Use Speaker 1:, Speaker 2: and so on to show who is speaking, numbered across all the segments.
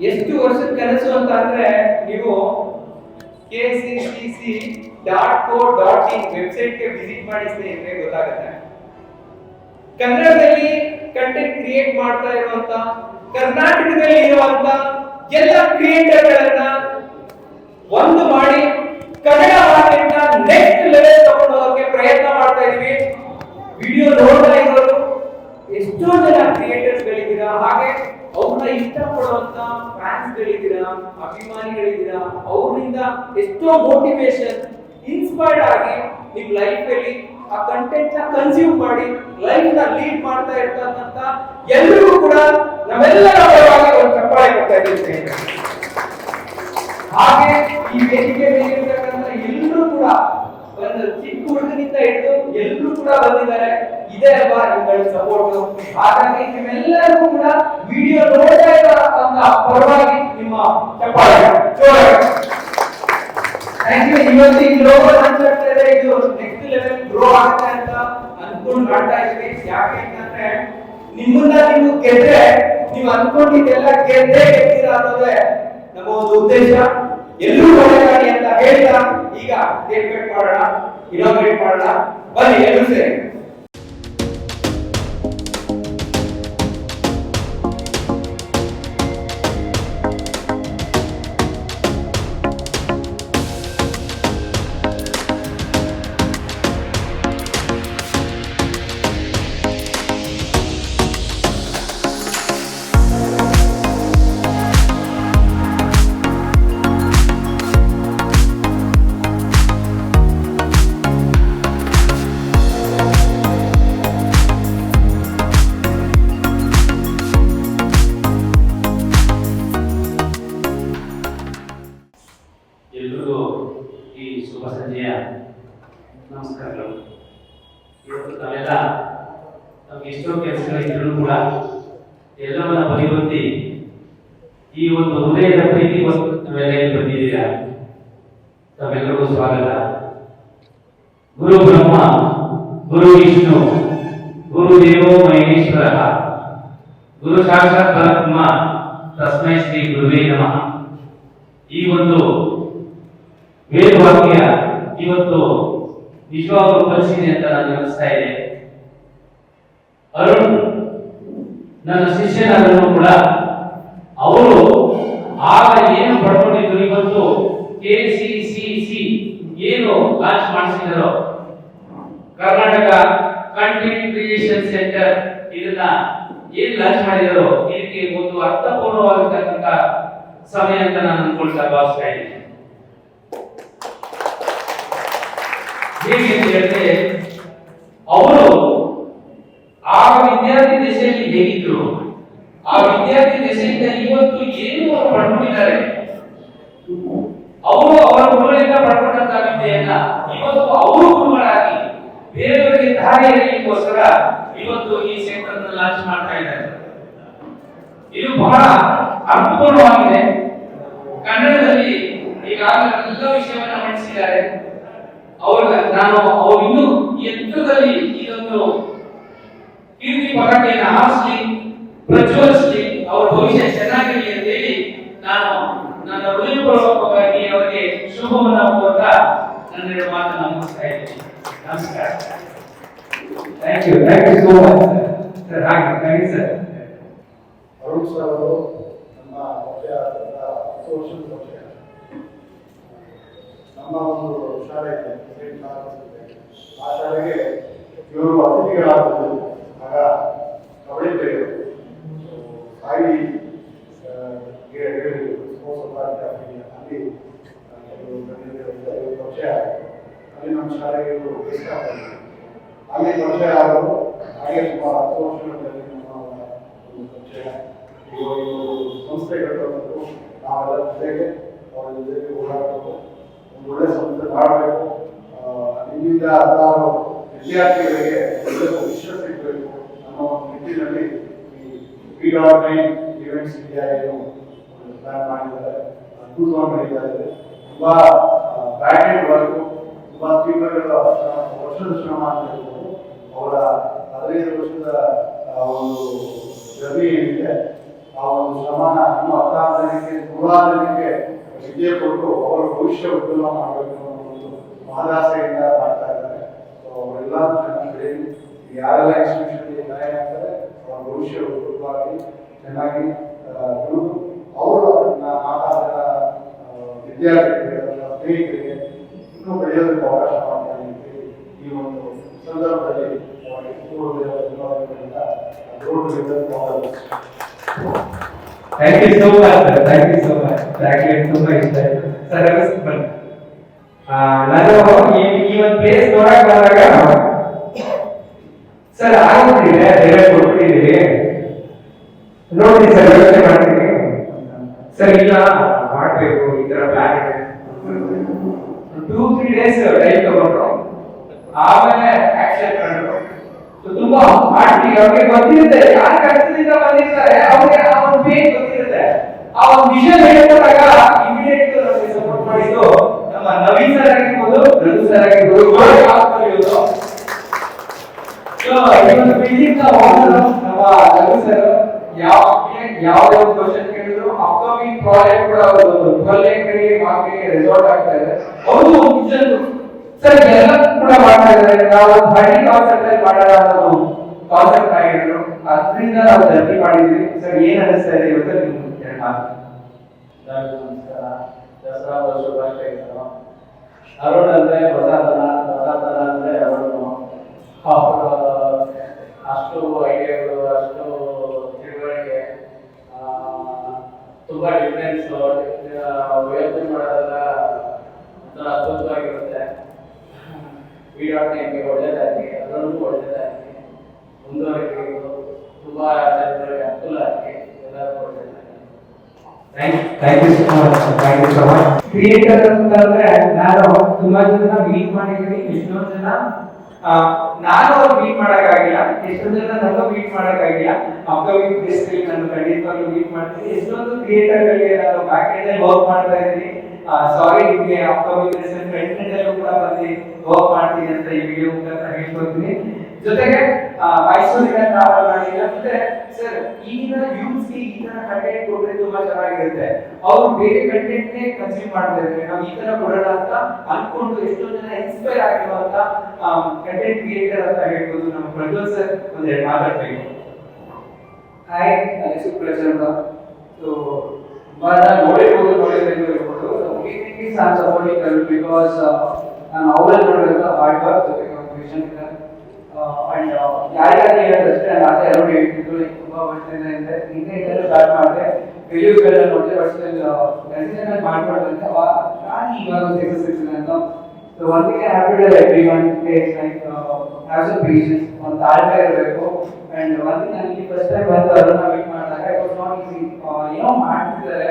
Speaker 1: ಎಷ್ಟು ವರ್ಷದ ಕನಸು ಅಂತ ಅಂದ್ರೆ ನೀವು K C C C dot co dot in ವೆಬ್ಸೈಟ್ಗೆ ವಿಸಿಟ್ ಮಾಡಿ ಸ್ನೇಹಿತರೆ, ಗೊತ್ತಾಗುತ್ತೆ. ಕನ್ನಡದಲ್ಲಿ ಕಂಟೆಂಟ್ ಕ್ರಿಯೇಟ್ ಮಾಡ್ತಾ ಇರುವಂತ, ಕರ್ನಾಟಕದಲ್ಲಿ ಇರುವಂತ ಎಲ್ಲ ಕ್ರಿಯೇಟರ್ಗಳನ್ನ ಒಂದು ಮಾಡಿ ಕನ್ನಡ ಮಾರ್ಕೆಟ್ ನೆಕ್ಸ್ಟ್ ಲೆವೆಲ್ ತಗೊಂಡು ಹೋಗೋಕೆ ಪ್ರಯತ್ನ ಮಾಡ್ತಾ ಇದೀವಿ. ವಿಡಿಯೋ ನೋಡ್ತಾ ಇರೋರು, ಎಷ್ಟೋ ಜನ ಕ್ರಿಯೇಟರ್ಸ್ ಗಳಿದ್ದೀರಾ? ಹಾಗೆ ಅವ್ರನ್ನ ಇಷ್ಟಪಡುವಂತ ಫ್ಯಾನ್ಸ್ ಗಳಿದ್ದೀರಾ ಅಭಿಮಾನಿಗಳಿದ್ದೀರಾ ಅವರಿಂದ ಎಷ್ಟೋ ಮೋಟಿವೇಶನ್ ಇನ್ಸ್ಪೈರ್ಡ್ ಆಗಿ ನಿಮ್ ಲೈಫ್ ಅಲ್ಲಿ ಆ ಕಂಟೆಂಟ್ನ ಕನ್ಸ್ಯೂಮ್ ಮಾಡಿ ಲೈಫ್ನ ಲೀಡ್ ಮಾಡ್ತಾ ಇರ್ತಕ್ಕಂತ ಎಲ್ರಿಗೂ ಕೂಡ ನಾವೆಲ್ಲರ ಪರವಾಗಿ ಒಂದು ಚಪ್ಪಾಳೆ ಕೊಡ್ತಾ ಇದ್ದೀವಿ ಹಾಗೆ ಈ ವೇದಿಕೆ ಮೇಲೆ ಎಲ್ಲರೂ ಕೂಡ ಒಂದು ಚಿಕ್ಕ ಹುಡುಗನಿಂದ ಹಿಡಿದು ಎಲ್ಲರೂ ಕೂಡ ಬಂದಿದ್ದಾರೆ. ಇದೇ ಅಲ್ವಾ ಇವುಗಳ ಸಪೋರ್ಟ್ ಹಾಗಾಗಿ ನಿಮ್ಮೆಲ್ಲರಿಗೂ ಕೂಡ ವಿಡಿಯೋ ನೋಡ್ತಾ ಇರೋಂತ ಪರವಾಗಿ ನಿಮ್ಮ ಚಪ್ಪಾಳೆ. ಥ್ಯಾಂಕ್ ಯು ಇವತ್ತು ಇದೆ. ನೆಕ್ಸ್ಟ್ ಲೆವೆಲ್ ಗ್ರೋ ಆಗುತ್ತೆ ಅಂತ ಅನ್ಕೊಂಡು ಮಾಡ್ತಾ ಇದ್ವಿ ಯಾಕೆ ಅಂತಂದ್ರೆ ನಿಮ್ಮನ್ನ ನೀವು ಗೆದ್ರೆ, ನೀವು ಅನ್ಕೊಂಡಿದ್ದೆಲ್ಲ ಗೆದ್ದೇ ಗೆದ್ದೀರಾ ಅನ್ನೋದೇ ನಮ್ಮ ಒಂದು ಉದ್ದೇಶ. ಎಲ್ಲರೂ ಒಳ್ಳೆದಾಗಿ ಅಂತ ಹೇಳ್ತಾ ಈಗ ಕಟ್ ಮಾಡೋಣ ಇನಾಗ್ರೇಟ್ ಮಾಡೋಣ. ಬನ್ನಿ, ಎಲ್ಲರೂ ಸೇರಿ.
Speaker 2: ನಮಸ್ಕಾರಗಳು. ಇವತ್ತು ತಾವೆಲ್ಲ ನಮ್ಗೆ ಎಷ್ಟೋ ಕೆಲಸಗಳಿದ್ರು ಕೂಡ ಎಲ್ಲವನ್ನ ಬದಿಗೊತ್ತಿ ಈ ಒಂದು ಹೃದಯದ ಪ್ರೀತಿಗೋಸ್ಕರ ಮೇಲೆ ಇಲ್ಲಿ ಬಂದಿದ್ದೀರಾ? ತಮ್ಮೆಲ್ಲರಿಗೂ ಸ್ವಾಗತ. ಗುರು ಬ್ರಹ್ಮ, ಗುರು ವಿಷ್ಣು, ಗುರು ದೇವೋ ಮಹೇಶ್ವರ, ಗುರು ಸಾಕ್ಷಾತ್ ಪರಬ್ರಹ್ಮ ತಸ್ಮೈ ಶ್ರೀ ಗುರುವೇ ನಮಃ. ಈ ಒಂದು ವೇದವಾಕ್ಯ ಇವತ್ತು ನಿಜವಾಗ್ಲೂ ಪರಿಸ್ಥಿತಿ ಅಂತ ನಾನು ಯೋಚಿಸ್ತಾ ಇದೆ ಅರುಣ್, ನನ್ನ ಶಿಷ್ಯನಾದರೂ ಕೂಡ ಅವರು ಆಗ ಏನು ಪಡ್ಕೊಂಡಿದ್ರು ಇವತ್ತು? ಕೆ ಸಿ ಸಿ ಸಿ ಏನು ಲಾಂಚ್ ಮಾಡಿಸಿದ್ರು? ಕರ್ನಾಟಕ ಕಂಟೆಂಟ್ ಕ್ರಿಯೇಷನ್ ಸೆಂಟರ್ ಇದನ್ನ ಏನ್ ಲಾಂಚ್ ಮಾಡಿದಾರೋ? ಇದಕ್ಕೆ ಒಂದು ಅರ್ಥಪೂರ್ಣವಾಗಿರ್ತಕ್ಕಂಥ ಸಮಯ ಅಂತ ನಾನು ಅನ್ಕೊಳ್ತಾ ಭಾವಿಸ್ತಾ ಇದ್ದೀನಿ. ಹೇಗೆ ಅಂತ ಹೇಳಿದ್ರೆ, ಅವರು ಆ ವಿದ್ಯಾರ್ಥಿ ದೆಸೆಯಲ್ಲಿ ಹೇಗಿದ್ರು? ಆ ವಿದ್ಯಾರ್ಥಿ ದೆಸೆಯಿಂದ ಇವತ್ತು ಏನು ಅವರು ಪಡ್ಕೊಂಡಿದ್ದಾರೆ? ಅವರು ಅವರ ಗುರುಗಳಿಂದ ಪಡ್ಕೊಂಡಂತ ವಿದ್ಯೆಯನ್ನ ಇವತ್ತು ಅವರು ಗುರುಗಳಾಗಿ ಬೇರೆಯವರಿಗೆ ದಾರಿ ಎರೆಯಲಿಕ್ಕೋಸ್ಕರ ಇವತ್ತು ಈ ಸೆಂಟರ್ ಲಾಂಚ್ ಮಾಡ್ತಾ ಇದ್ದಾರೆ. ಇದು ಬಹಳ ಅರ್ಥಪೂರ್ಣವಾಗಿದೆ ಕನ್ನಡದಲ್ಲಿ ಈಗಾಗಲೇ ಎಲ್ಲ ವಿಷಯವನ್ನ ಮಂಡಿಸಿದ್ದಾರೆ. ಅವ್ರ ನಾನು ಅವ್ರು ಇನ್ನೂ ಎತ್ತರದಲ್ಲಿ ಇದೊಂದು ಕೀರ್ತಿ ಪತಾಕೆಯನ್ನು ಹಾರಿಸಲಿ ಪ್ರಜ್ವಲಿಸಲಿ ಅವ್ರ ಭವಿಷ್ಯ ಚೆನ್ನಾಗಿರಲಿ ಅಂತ ಹೇಳಿ ನಾನು ನನ್ನ ಹೃದಯಪೂರ್ವಕವಾಗಿ ಅವರಿಗೆ ಶುಭವನ್ನು ಕೋರ್ತಾ ನನ್ನೆರಡು ಮಾತನ್ನು ಮುಗಿಸ್ತಾ ಇದ್ದೀನಿ. ನಮಸ್ಕಾರ. Thank you thank you so much sir ಹಾಗೆ. Thank you sir
Speaker 3: Arun sir ಅವರು ನಮ್ಮ ಮುಖ್ಯ ಹತ್ತು ವರ್ಷದ ನಮ್ಮ ಒಂದು ಶಾಲೆ ಇದೆ ಆ ಶಾಲೆಗೆ ಇವರು ಅತಿಥಿಗಳಾಗಿದ್ದು ಆಗ ಕಬಡ್ಡಿ ಪ್ಲೇಯರು ಸಾಯಿ ಅಲ್ಲಿ ಪರಿಚಯ ಅಲ್ಲಿ ನಮ್ಮ ಶಾಲೆಗೆ ಇವರು ಅಲ್ಲಿ ಪರಿಚಯ ಆದರು ಹಾಗೆ ಸುಮಾರು ಹತ್ತು ವರ್ಷಗಳಲ್ಲಿ ನಮ್ಮ ಪರಿಚಯ. ಸಂಸ್ಥೆ ಕಟ್ಟುವಂಥದ್ದು, ನಾವೆಲ್ಲ ಜೊತೆಗೆ, ಅವರ ಜೊತೆಗೆ ಒಂದು ಒಳ್ಳೆ ಸಂಸ್ಥೆ ಮಾಡಬೇಕು ಇಲ್ಲಿಂದ ಹತ್ತಾರು ವಿದ್ಯಾರ್ಥಿಗಳಿಗೆ ಒಳ್ಳೆ ಭವಿಷ್ಯ ಸಿಗಬೇಕು ಅನ್ನೋ ನಿಟ್ಟಿನಲ್ಲಿ ಈ ಡಾಟ್ ಇವೆಂಟ್ಸ್ ಇಂಡಿಯಾ ಏನು ಪ್ಲಾನ್ ಮಾಡಿದ್ದಾರೆ. ಅದ್ಭುತವಾಗಿ ನಡೀತಾ ಇದೆ.
Speaker 4: ತುಂಬಾ ಬ್ಯಾಟೆಡ್ ವರ್ಕು ತುಂಬ ತಿಂಗಳ ವರ್ಷದ ಶ್ರಮ ಅಂತ ಹೇಳ್ಬೋದು. ಅವರ ಹದಿನೈದು ವರ್ಷದ ಒಂದು ಜರ್ನಿ ಏನಿದೆ, ಆ ಒಂದು ಶ್ರಮನ ಇನ್ನೂ ಹತ್ತಾರು ಜನಕ್ಕೆ, ನೂರಾರು ಜನಕ್ಕೆ ವಿದ್ಯೆ ಕೊಟ್ಟು ಅವರ ಭವಿಷ್ಯ ಉಜ್ವಲ ಮಾಡಬೇಕು ಅನ್ನೋ ಒಂದು ಮಹದಾಸೆಯಿಂದ ಮಾಡ್ತಾ ಇದ್ದಾರೆ. ಅವರೆಲ್ಲ ಚೆನ್ನಾಗಿ ಯಾರೆಲ್ಲ ಇನ್ಸ್ಟಿಟ್ಯೂಷನ್ ಜಾಯಿನ್ ಆಗ್ತಾರೆ, ಅವರ ಭವಿಷ್ಯ ಉಜ್ವಲವಾಗಿ ಚೆನ್ನಾಗಿ ಅವರು ಅದನ್ನ ಮಾತಾಡಿದ ವಿದ್ಯಾರ್ಥಿಗಳಿಗೆ ಅಥವಾ ಸ್ನೇಹಿತರಿಗೆ ಇನ್ನೂ ಬೆಳೆಯೋದಕ್ಕೆ ಅವಕಾಶ ಮಾಡ್ತಾರೆ ಈ ಒಂದು ಸಂದರ್ಭದಲ್ಲಿ ಅವರಿಗೆ
Speaker 1: ಥ್ಯಾಂಕ್ ಯು ಗೌರವದಿಂದ much thank you so much Jacqueline ತುಂಬಾ ಪ್ಲೇಸ್ ಬಂದಾಗ ಸರ್ ಆಗುತ್ತಿದೆ ನೋಡಿ ಸರ್, ಯೋಚನೆ ಮಾಡ್ತೀನಿ. ಸರ್, ಇಲ್ಲ, ಮಾಡ್ಬೇಕು, ಈ ತರ ಪ್ಲಾನ್ ಇದೆ. ಟೂ ತ್ರೀ ಡೇಸ್ ಟೈಮ್ ತಗೊಂಡ್ರು. ಆಮೇಲೆ ಆಕ್ಷನ್ ಕಂಡ್ರು. ತುಂಬಾ ಮಾಡ್ತೀವಿ. ಅವ್ರಿಗೆ ಗೊತ್ತಿರುತ್ತೆ, ಯಾರು ಕಷ್ಟದಿಂದ ಬಂದಿರ್ತಾರೆ, ಅವ್ರಿಗೆ ಪೇನ್ ಗೊತ್ತಿರುತ್ತೆ ಆ ಒಂದು ವಿಷಯ ಪ್ರಕಾರ ಇಮಿಡಿಯೇಟ್ ನಮಗೆ ಸಪೋರ್ಟ್ ಮಾಡಿದ್ದು ನಮ್ಮ ನವೀನ್ ಸರ್ ಆಗಿರ್ಬೋದು ರಘು ಸರ್ ಆಗಿರ್ಬೋದು ನಮ್ಮ ರಘು ಯಾವ ಯಾವುದೇ ಒಂದು ಕೇಳಿದ್ರು ಅಪ್ಕಮಿಂಗ್ ಪ್ರಾಜೆಕ್ಟ್ ಕೂಡ ಅವರು ಟ್ವೆಲ್ ಎಕರೆ ಮಾರ್ಕೆಟ್ ರೆಸಾರ್ಟ್ ಆಗ್ತಾ ಇದೆ. ಒಂದು ಸರ್ ಎಲ್ಲ ಕೂಡ ಮಾಡ್ತಾ ಇದ್ದಾರೆ. ನಾವು ಒಂದು ಮಾಡೋಣ ಅನ್ನೋದು ಕಾನ್ಸೆಪ್ಟ್ ಆಗಿದ್ರು ಅದರಿಂದ ನಾವು ಮಾಡಿದ್ವಿ. ಸರ್ ಏನ್ ಅನಿಸ್ತಾ ಇದೆ ಇವತ್ತು
Speaker 5: ನಮಸ್ಕಾರ ದಸರಾ ಶುಭಾಶಯಗಳು ಅರುಣ್ ಅಂದ್ರೆ ಹೊಸತನ ಹೊಸತನ ಅಂದ್ರೆ ಅರುಣ್ ಅವರು ಅಷ್ಟು ಐಡಿಯಾಗಳು ಅಷ್ಟು ತಿಳುವಳಿಕೆ ತುಂಬಾ ಡಿಫ್ರೆನ್ಸ್ ಯೋಚನೆ ಮಾಡೋದೆಲ್ಲ ಒಂಥರ ಅದ್ಭುತವಾಗಿರುತ್ತೆ ವಿಡಿಯೋ ಟೈಮ್ಗೆ ಒಳ್ಳೇದಾಗಿ ಅದರಲ್ಲೂ ಒಳ್ಳೇದಾಗಿ ಮುಂದುವರಿಕೆ ತುಂಬಾ ಜನರಿಗೆ ಅನುಕೂಲ ಆಗಿ ಒಳ್ಳೇದಾಗಿ
Speaker 1: thank you so thank you so much creator ಅಂತಂದ್ರೆ ನಾನು ತುಂಬಾ ಜನ ಮೀಟ್ ಮಾಡಿದ್ದೀನಿ ಎಷ್ಟೊಂದು ಜನ ನಾನು ಅವ್ರು ಮೀಟ್ ಮಾಡೋಕ್ಕಾಗಿಲ್ಲ ಎಷ್ಟೊಂದು ಜನ ನನಗೂ ಮೀಟ್ ಮಾಡೋಕ್ಕಾಗಿಲ್ಲ ಅಪ್ಕಮಿಂಗ್ ಪ್ಲೇಸ್ಗಳಲ್ಲಿ ನಾನು ಖಂಡಿತವಾಗ್ಲೂ ಮೀಟ್ ಮಾಡ್ತೀನಿ. ಎಷ್ಟೊಂದು ಕ್ರಿಯೇಟರ್ಗಳಿಗೆ ನಾನು ಬ್ಯಾಕ್ ಎಂಡ್ ಅಲ್ಲಿ ವರ್ಕ್ ಮಾಡ್ತಾ ಇದ್ದೀನಿ. ಸಾರಿ ನಿಮಗೆ ಅಪ್ಕಮಿಂಗ್ ಪ್ಲೇಸ್ ಫ್ರಂಟ್ ಎಂಡ್ ಅಲ್ಲೂ ಕೂಡ ಬಂದು ವರ್ಕ್ ಮಾಡ್ತೀನಿ ಅಂತ ಈ ವಿಡಿಯೋ ಮುಖಾಂತರ ಹೇಳ್ಕೊತೀನಿ ಜೊತೆಗೆ ಮೈಸೂರಿನ ಟ್ರಾವೆಲ್ ಮಾಡಿಲ್ಲ, ಮತ್ತೆ ಸರ್ ಈಗಿನ ಯೂಸ್ ಈ ತರ ಕಂಟೆಂಟ್ ಕೊಟ್ರೆ ತುಂಬಾ ಚೆನ್ನಾಗಿರುತ್ತೆ. ಅವ್ರು ಬೇರೆ ಕಂಟೆಂಟ್ ನೇ ಕನ್ಸ್ಯೂಮ್ ಮಾಡ್ತಾ ಇದ್ದಾರೆ. ನಾವು ಈ ತರ ಕೊಡೋಣ ಅಂತ ಅನ್ಕೊಂಡು ಎಷ್ಟೋ ಜನ ಇನ್ಸ್ಪೈರ್ ಆಗಿರುವಂತ ಕಂಟೆಂಟ್ ಕ್ರಿಯೇಟರ್ ಅಂತ ಹೇಳ್ಬೋದು ನಮ್ಮ ಪ್ರಜ್ವಲ್ ಸರ್ ಒಂದೆರಡು ಮಾತಾಡ್ಬೇಕು
Speaker 5: ಹಾಯ್ ನನ್ನ ಹೆಸರು ಪ್ರಜ್ವಲ್ ಅಂತ. ಸೊ ನೋಡಿರ್ಬೋದು, ನೋಡಿರ್ಬೇಕು ಇರ್ಬೋದು ಮೀಟಿಂಗ್ ನಾನು ಸಪೋರ್ಟಿಂಗ್ ಬಿಕಾಸ್ ನಾನು ಅವರಲ್ಲಿ ನೋಡಿರೋ ಹಾರ್ಡ್ ವರ್ಕ್ ಜೊತೆಗೆ ಒಂದು ಅಂಡ್ ಯಾರಿಗಾದ್ರೂ ಹೇಳೋದಷ್ಟೇ ನಾನು ಅದೇ ಎರಡು ಹೇಳ್ತಿದ್ರು ತುಂಬಾ ವರ್ಷದಿಂದ ಇದೆ. ಹಿಂದೆ ಇದೆಲ್ಲ ಸ್ಟಾರ್ಟ್ ಮಾಡಿದೆ. ರಿವ್ಯೂಸ್ಗಳೆಲ್ಲ ನೋಡಿದೆ ಬಟ್ ಸ್ಟಿಲ್ ಕಂಟಿನ್ಯೂ ಮಾಡ್ಬಾರ್ದಂತೆ ನಾನು ಇವಾಗ ಸಿಕ್ಸ್ ಸಿಕ್ಸ್ ಅಂತ ಸೊ ಒಂದಿಗೆ happy to everyone takes like have some patience ಒಂದು ತಾಳ್ಮೆ ಇರಬೇಕು. ಅಂಡ್ ಒಂದು ನನಗೆ ಫಸ್ಟ್ ಟೈಮ್ ಬಂದು ಅದನ್ನ ಮೀಟ್ ಮಾಡಿದಾಗ ಇಟ್ ವಾಸ್ ಏನೋ ಮಾಡ್ತಿದ್ದಾರೆ.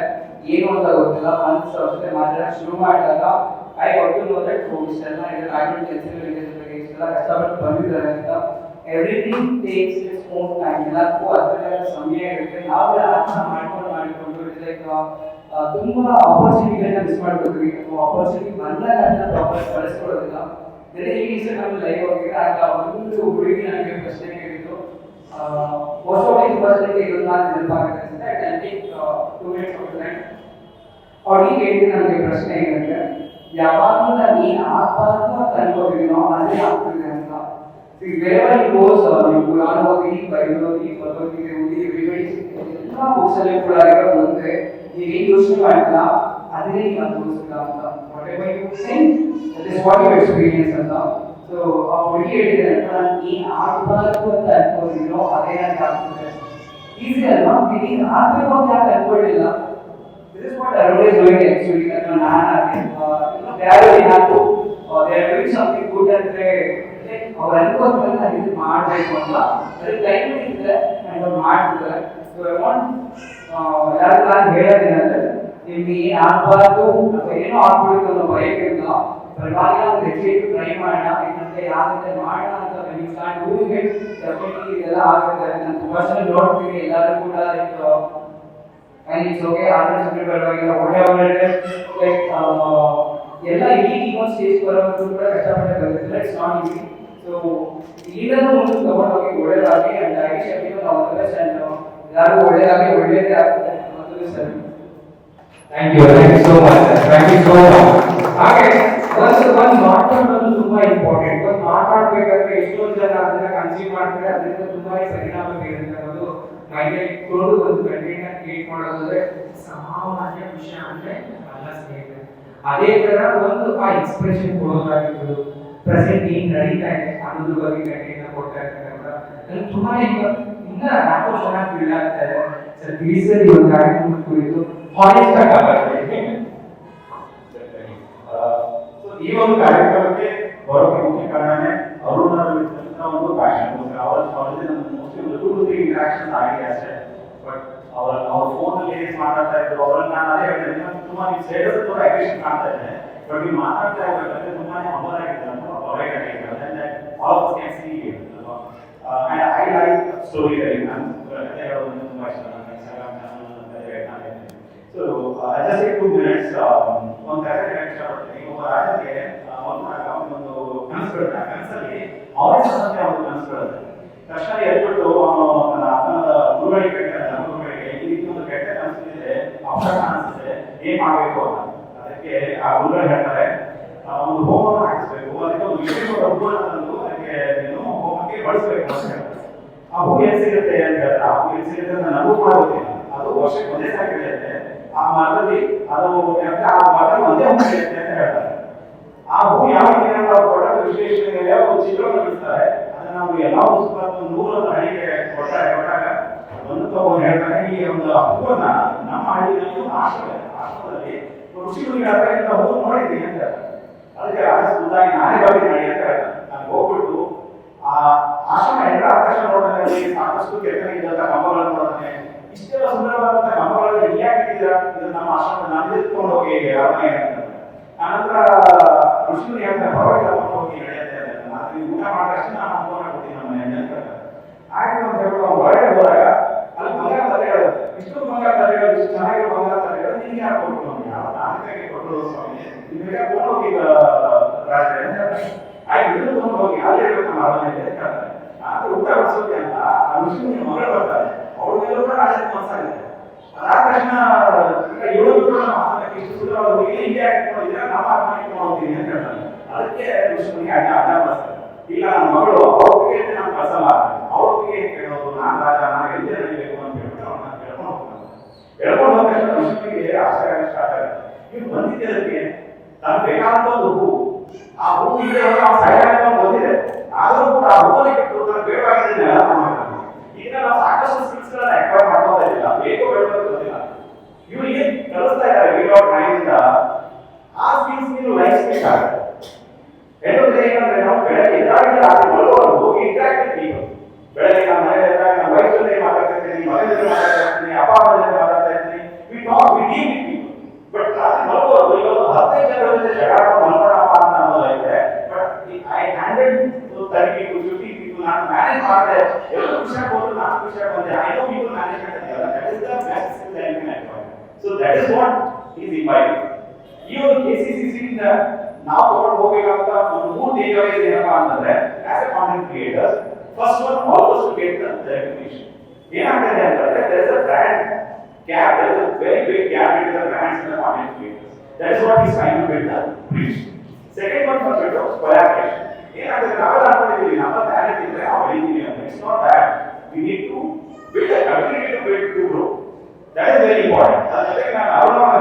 Speaker 5: ಏನು ಅಂತ ಗೊತ್ತಿಲ್ಲ. ಮನ್ಸು ಅಷ್ಟೇ ಮಾತಾಡಕ್ಕೆ ಶುರು ಮಾಡಿದಾಗ ಐ ಒಟ್ಟು ಟು ನೋ ದಟ್ ಓ ಇಷ್ಟೆಲ್ಲ ಇದೆ ಆರ್ಟ್ ಕೆಲಸ ಬಗ್ಗೆ ಇಷ್ಟೆಲ್ಲ ಕಷ್ಟಪಟ್ಟು ಬಂದಿದ್ದಾರೆ ಅಂತ. Everything takes its own time ಎಲ್ಲದಕ್ಕೂ ಅದರ ಸಮಯ ಇರುತ್ತೆ. ನಾವು ಅರ್ಥ ಮಾಡ್ಕೊಂಡು ಮಾಡಿಕೊಂಡು ಲೈಕ್ ತುಂಬಾ ಆಪರ್ಚುನಿಟಿಗಳನ್ನ ಮಿಸ್ ಮಾಡ್ಕೊತೀವಿ. ಆಪರ್ಚುನಿಟಿ ಬಂದಾಗ ಅದನ್ನ ಪ್ರಾಪರ್ ಬಳಸ್ಕೊಳ್ಳೋದಿಲ್ಲ ಬೇರೆ ಈಗ ಇನ್ಸ್ಟಾಗ್ರಾಮ್ ಲೈವ್ ಹೋಗಿದ್ರೆ ಆಗ ಒಂದು ಹುಡುಗಿ ನನಗೆ ಪ್ರಶ್ನೆ ಕೇಳಿದ್ದು ಮೋಸ್ಟ್ ಆಫ್ ತುಂಬಾ ಜನಕ್ಕೆ ಇದೊಂದು ಮಾತು ನೆನಪಾಗುತ್ತೆ ಅಂತ I can take two minutes of time ಅವ್ರಿಗೆ ಹೇಳಿದ ನನಗೆ ಪ್ರಶ್ನೆ ಏನಂದ್ರೆ, ಯಾವಾಗಲೂ ನಾನು ಏನು ಆಗ್ಬಾರ್ದು ಅಂತ ಅನ್ಕೋತಿದ್ದೀನೋ. ಅದೇ ಆಗ್ತಿದೆ ಅಂತ. ಈಗ ಬೇರೆ ಗೋಸ್ ನೀವು ಪುರಾಣ ಓದಿ ಬೈಬಲ್ ಓದಿ ಭಗವದ್ಗೀತೆ ಓದಿ ವಿವೇಚಿ ಎಲ್ಲ ಬುಕ್ಸ್ ಅಲ್ಲಿ ಕೂಡ ಇರೋ ಮುಂದೆ ನೀವು ಏನು ಯೋಚನೆ ಮಾಡ್ತಿಲ್ಲ ಅದೇ ನೀವು ಅನುಭವಿಸಿಲ್ಲ ಅಂತ whatever you think that is what you experience ಅಂತ ಸೊ ಆ ಹುಡುಗಿ ಹೇಳಿದ್ರೆ ನಾನು ಏನು ಆಗ್ಬಾರ್ದು ಅಂತ ಅನ್ಕೋತಿದ್ದೀನೋ ಅದೇ ನನಗೆ ಆಗ್ತಿದೆ ಈಸಿ ಅಲ್ವಾ ನೀನು ಆಗ್ಬೇಕು ಅಂತ ಯಾಕೆ ಅನ್ಕೊಳ್ಳಿಲ್ಲ This is what Arun is doing actually. ಅಥವಾ ನಾನು ಆಗ್ಲಿ, ಆ, they are doing ಹಾಕು, ಆ, they are doing something good ಅಂದ್ರೆ like ಅವ್ರು ಅನ್ಕೋದ್ಮೇಲೆ ನಾನು ಇದು ಮಾಡಬೇಕು ಅಂತ. ಅದಕ್ಕೆ ಟೈಮ್ ಇದೆ and ಅವ್ರು ಮಾಡ್ತಿದ್ದಾರೆ ಸೊ ವಾಂಟ್ ಯಾರು ನಾನು ಹೇಳೋದೇನಂದ್ರೆ ಏನು ಆಗ್ಬಾರ್ದು ಅಥವಾ ಟ್ರೈ ಮಾಡೋಣ. ಮಾಡೋಣ ಅಂತ ನೀವು ಸ್ಟಾರ್ಟ್ ಆಗುತ್ತೆ. ನಾನು ತುಂಬಾ ನೋಡ್ತೀನಿ. ಎಲ್ಲರೂ ಕೂಡ ಇಟ್ಸ್ ಓಕೆ ಎಲ್ಲ ಈಗ ಸ್ಟೇಜ್ ಬರೋದು ಕೂಡ ಕಷ್ಟಪಟ್ಟು ಬಂದಿಲ್ಲ ಇಟ್ಸ್ ನಾಟ್ ಈಸಿ ಸೊ ಇಲ್ಲಿಂದ ಮುಂದೆ ತಗೊಂಡು ಹೋಗಿ ಒಳ್ಳೇದಾಗಿ ಅಂಡ್ ಐ ಶಕ್ತಿಗೂ ನಾವು ಬೆಸ್ಟ್ ಅಂಡ್ ಒಳ್ಳೇದೇ ಆಗ್ತದೆ sir.
Speaker 1: Thank you thank you so much thank you so much ಹಾಗೆ ಒಂದು ಒಂದು ಮಾತಾಡೋದು ತುಂಬಾ ಇಂಪಾರ್ಟೆಂಟ್ ಒಂದು ಮಾತಾಡ್ಬೇಕಾದ್ರೆ ಎಷ್ಟೊಂದು ಜನ ಅದನ್ನ ಕನ್ಸ್ಯೂಮ್ ಮಾಡ್ತಾರೆ ಅದರಿಂದ ತುಂಬಾ ಪರಿಣಾಮ ಬೀರುತ್ತೆ ಅನ್ನೋದು ಮೈಂಡಲ್ಲಿ ಇಟ್ಕೊಂಡು ಒಂದು ಕಂಟೆಂಟ್ ಕ್ರಿಯೇಟ್ ಮಾಡೋದಂದ್ರೆ ಸಾಮಾನ್ಯ ವಿಷಯ ಅಂದ್ರೆ ಅಲ್ಲ ಸ್ನೇಹಿತರೆ. ಅದೇ ತರ ಒಂದು ಆ ಎಕ್ಸ್ಪ್ರೆಷನ್ ಕೊಡೋದಾಗಿರ್ಬೋದು ಪ್ರೆಸೆಂಟ್ ಏನ್ ನಡೀತಾ ಇದೆ ಅನ್ನೋದ್ರ ಬಗ್ಗೆ ಕಂಟೆಂಟ್ ಕೊಡ್ತಾ ಇರ್ತಾರೆ ನನಗೆ ತುಂಬಾ ಈಗ ಇನ್ನ ನಾಲ್ಕು ಚೆನ್ನಾಗಿ ಬಿಲ್ಡ್ ಆಗ್ತಾ ಇದೆ ಸರ್ ಪ್ಲೀಸ್ ಈ ಒಂದು ಕಾರ್ಯಕ್ರಮ ಕುರಿತು ಹಾನೆಸ್ಟ್ ಆಗಿ
Speaker 4: ಸೊ ಈ ಒಂದು ಕಾರ್ಯಕ್ರಮಕ್ಕೆ ಬರೋಕೆ ಮುಖ್ಯ ಕಾರಣನೇ ಅರುಣ ಅಂತ ಒಂದು ಪ್ಯಾಷನ್ ಅವರ ಅವರಲ್ಲಿ ನಮ್ಮ ಮೋಸ್ಟ್ಲಿ ಒಂದು ಟೂ ಟು ತ್ರೀ ಇಂಟ್ರಾಕ್ಷನ್ ಆಗಿದೆ ಅಷ್ಟೇ ಬಟ್ ಅವರ ಅವ್ರ ಫೋನ್ ಅಲ್ಲಿ ಏನ್ ಮಾತಾಡ್ತಾ ಇದ್ರು ಅವ್ರನ್ನ ನಾನು ಅದೇ ಹೇಳಿದೆ ನೀವು ತುಂಬಾ ನೀವು ಸೇರಿದ್ರೆ ತುಂಬಾ ಅಗ್ರೆಷನ್ ಕಾಣ್ತಾ ಇದೆ ಬಟ್ ನೀವು ಮಾತಾಡ್ತಾ ಇರ್ಬೇಕಾದ್ರೆ ತುಂಬಾನೇ ಹಂಬಲ್ ಆಗಿದ್ದಾರೆ ಆಗಿದ್ದಾರೆ all can see and I like story telling ನಾನು ಕಥೆ ಹೇಳೋದು ತುಂಬಾ ಇಷ್ಟ ನನ್ನ ಇನ್ಸ್ಟಾಗ್ರಾಮ್ ಚಾನಲ್ ಕಥೆ ಹೇಳ್ತಾ ಇದ್ದೀನಿ ಸೊ ಜಸ್ಟ್ ಟೂ ಮಿನಿಟ್ಸ್ ಒಂದು ಕಥೆ ಹೇಳಕ್ ಇಷ್ಟಪಡ್ತೀನಿ ಒಬ್ಬ ರಾಜನಿಗೆ ಒಂದು ಕನಸು ಬೀಳುತ್ತೆ ಆ ಕನಸಲ್ಲಿ ಅವರೇ ಸದಸ್ಯ ಒಂದು ಕನಸು ಬೀಳುತ್ತೆ ತಕ್ಷಣ ಎದ್ಬಿಟ್ಟು ಅವನು ತನ್ನ ಅಪ್ಪನ ಗುರುಗಳಿಗೆ ಕೇಳ್ತಾನೆ ಈ ಒಂದು ಕೆಟ್ಟ ಕನಸಿದೆ ಅಪರಾಧ ಅನಿಸ್ತಿದೆ ಏನ್ ಮಾಡ್ಬೇಕು ಅಂತ ಅದಕ್ಕೆ ಆ ಗುರುಗಳು ಹೇಳ್ತಾರೆ ಒಂದು ಹೋಮವನ್ನು ತಂದು ಅದಕ್ಕೆ ನೀನು ಬಳಸಬೇಕು ಆ ಹೂ ಎಲ್ಲಿ ಸಿಗುತ್ತೆ ಅಂತ ಆ ಹೂ ಎಲ್ಲಿ ನನಗೂ ಅದು ವರ್ಷಕ್ಕೆ ಒಂದೇ ಬೆಳೆಯುತ್ತೆ ಆ ಮರದಲ್ಲಿ ಅದು ಯಾಕಂದ್ರೆ ಆ ಬೆಳೆಯುತ್ತೆ ಅಂತ ಹೇಳ್ತಾರೆ ಆ ಹೂ ಯಾವ ರೀತಿ ನಾವು ಕೊಟ್ಟ ವಿಶ್ಲೇಷಣೆಗೆ ಒಂದು ಚಿತ್ರವನ್ನು ಬಿಡಿಸ್ತಾರೆ ಅದನ್ನ ನಾವು ಎಲ್ಲ ಒಂದು ನೂರೊಂದು ಹಳ್ಳಿಗೆ ಕೊಟ್ಟಾಗ ಕೊಟ್ಟಾಗ ಒಂದು ತಗೊಂಡು ಹೇಳ್ತಾರೆ ಈ ಒಂದು ಹೂವನ್ನ ನಮ್ಮ ಹಳ್ಳಿಯಲ್ಲಿ ಇದೆ. ಆಶ್ರಮದಲ್ಲಿ ಋಷಿಗಳಿಗೆ ಹತ್ರ ಇಂಥ ಹೂ ನೋಡಿದ್ದೀನಿ ಅಂತ ಹೇಳ್ತಾರೆ. ಅದಕ್ಕೆ ರಾಜ ಸುದ್ದಾಗಿ ನಾನೇ ಬರ್ತೀನಿ ಅಂತ ನಾನು ಹೋಗ್ಬಿಟ್ಟು, ಆ ಆಶ್ರಮ ಎಂಟ್ರ ನೋಡ್ತಾನೆ ಅಲ್ಲಿ ಸಾಕಷ್ಟು ಕೆತ್ತನೆಗಿದ್ದಂತ ಕಂಬಗಳನ್ನು ನೋಡ್ತಾನೆ ಇಷ್ಟೆಲ್ಲ ಸುಂದರವಾದಂತಹ ಕಂಬಗಳನ್ನು ಯಾಕೆ ಇಟ್ಟಿದ್ದೀರಾ ಇದು ನಮ್ಮ ಆಶ್ರಮ ನಾನು ಎತ್ಕೊಂಡು ಹೋಗಿ ಅರಮನೆ ಆನಂತರ ವಿಷ್ಣು ಹೇಳ್ತಾರೆ ಪರವಾಗಿಲ್ಲ ತಗೊಂಡು ಹೋಗಿ ನಡೆಯುತ್ತೆ ನಾನು ಊಟ ಮಾಡಿದಷ್ಟು ನಾನು ಅನುಭವ ಕೊಡ್ತೀನಿ ನಮ್ಮ ಮನೆಯಲ್ಲಿ ಹೇಳ್ತಾರೆ ಆಯ್ತು ಅಂತ ಹೇಳ್ಬಿಟ್ಟು ಅವ್ನು ಹೊರಗೆ ಹೋದಾಗ, ಅಲ್ಲಿ ಬಂಗಾರ ತಲೆಗಳು ಇಷ್ಟು ಬಂಗಾರ ತಲೆಗಳು ಇಷ್ಟು ಚೆನ್ನಾಗಿರೋ ಬಂಗಾರ ತಲೆಗಳು ನಿಮ್ಗೆ ಯಾರು ಕೊಟ್ಟರು ನಮ್ಗೆ ಯಾವ ನಾಲ್ಕೈಗೆ ಕೊಟ್ಟರು ಸ್ವಾಮಿ ಹೋಗಿ ಅಲ್ಲಿ ಇರ್ಬೇಕು ಆದ್ರೆ ಊಟ ಬಡಿಸೋಕೆ ಅಂತ ಆ ಋಷಿಮುನಿ ಮಗಳು ಬರ್ತಾರೆ ಅವ್ರ ಮೇಲೂ ಕೂಡ ರಾಜನ ಮನಸ್ಸಾಗಿದೆ ಈಗ ಇವಳು ಕೂಡ ಆತ್ಮಕ್ಕೆ ಇಷ್ಟು ಸುಂದರವಾದ ಹೋಗಿ ಹಿಂಗೆ ಹಾಕಿಕೊಂಡಿದ್ರೆ ನಮ್ಮ ಆತ್ಮ ಇಟ್ಕೊಂಡು ಹೋಗ್ತೀನಿ ಅಂತ ಹೇಳ್ತಾನೆ. ಅದಕ್ಕೆ ಋಷಿಮುನಿ ಅಡ್ಡ ಅಡ್ಡ ಬಳಸ್ತಾರೆ ಇಲ್ಲ, ನನ್ನ ಮಗಳು ಅವ್ರಿಗೆ ನಾನು ಕಳ್ಸಲ್ಲ ಅವ್ರ ಬಗ್ಗೆ ಕೇಳೋದು ನಾನು ರಾಜ, ನಾನು ಎಲ್ಲಿ ನಡಿಬೇಕು ಅಂತ ಹೇಳ್ಬಿಟ್ಟು ಅವನ್ನ ಕೇಳ್ಕೊಂಡು ಹೋಗ್ತಾನೆ. ಹೇಳ್ಕೊಂಡು ಹೋದ ತಕ್ಷಣ ಋಷಿಮುನಿಗೆ ಆಶ್ಚರ್ಯ ಸ್ಟಾರ್ಟ್ ಆಗುತ್ತೆ. ಬಂದಿದ್ದಕ್ಕೆ ತಾನು ಬೇಕಾದಂತ ಒಂದು ಹೂವು ಆ ಹೂವು ಇದೆ ಸಾಯ್ತಾನೆ ಅಂತ ಗೊತ್ತಿದೆ ಆದರೂ ಕೂಡ ಆ that is what is important ಈ ಒಂದು ಕೆಸಿಸಿಸಿ ಇಂದ ನಾವು ತಗೊಂಡು ಹೋಗ್ಬೇಕಂತ ಒಂದು ಮೂರು ಟೇಕ್ಅವೇಸ್ ಏನಪ್ಪಾ ಅಂತಂದ್ರೆ as a content creator first one also to get the recognition ಏನಾಗ್ತದೆ ಅಂತಂದ್ರೆ there is a brand gap there is a very big gap between the brands and the content creators that is what is trying to build the bridge second one ಬಂದ್ಬಿಟ್ಟು collaboration ಏನಾಗ್ತದೆ ನಾವೆಲ್ಲ ಅನ್ಕೊಂಡಿದ್ದೀವಿ ನಮ್ಮ talent ಇದ್ರೆ ನಾವು ಬೆಳಿತೀವಿ ಅಂತ it's not that we need to build a community to build to That is very important.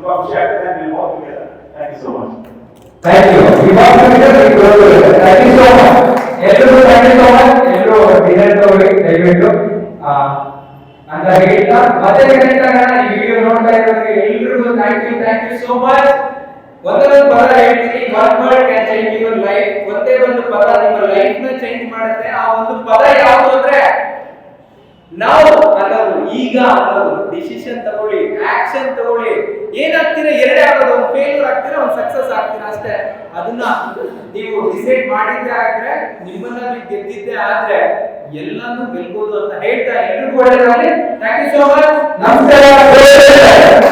Speaker 4: Inviting. I'm going to share that and we'll work together. Thank you so much.
Speaker 1: ಇವಾಗ thank you so much ಎಲ್ಲರೂ ತಗೊಳ್ಳಿ ದಯವಿಟ್ಟು ಅಂತ ಹೇಳ್ತಾ ಮತ್ತೆ ಆಗೋಣ ಈ video ನೋಡ್ತಾ ಇರೋರಿಗೆ ಎಲ್ರಿಗೂ thank you thank you so much
Speaker 5: ಒಂದೇ ಒಂದು ಪದ ಹೇಳ್ತೀನಿ one word change your life ಒಂದೇ ಒಂದು ಪದ ನಿಮ್ಮ ಲೈಫ್ನ ಚೇಂಜ್ ಮಾಡುತ್ತೆ ಆ ಒಂದು ಪದ ಯಾವುದು ಅಂದ್ರೆ ನಾವು ಅನ್ನೋದು ಈಗ ಅನ್ನೋದು ಡಿಸಿಷನ್ ತಗೊಳ್ಳಿ ಆಕ್ಷನ್ ತಗೊಳ್ಳಿ ಏನಾಗ್ತೀರಾ? ಎರಡೇ ಆಗೋದು. ಒಂದು ಫೇಲ್ಯೂರ್ ಆಗ್ತೀರಾ? ಒಂದು ಸಕ್ಸಸ್ ಆಗ್ತೀರಾ? ಅಷ್ಟೇ. ಅದನ್ನ ನೀವು ಡಿಸೈಡ್ ಮಾಡಿದ್ದೆ ಆದ್ರೆ, ನಿಮ್ಮನ್ನ ನೀವು ಗೆದ್ದಿದ್ದೆ ಆದ್ರೆ ಎಲ್ಲಾನು ಗೆಲ್ಬೋದು ಅಂತ ಹೇಳ್ತಾ ಎಲ್ರಿಗೂ ಒಳ್ಳೆಯದಾಗಲಿ ಥ್ಯಾಂಕ್ ಯು ಸೋ ಮಚ್ ನಮಸ್ಕಾರ.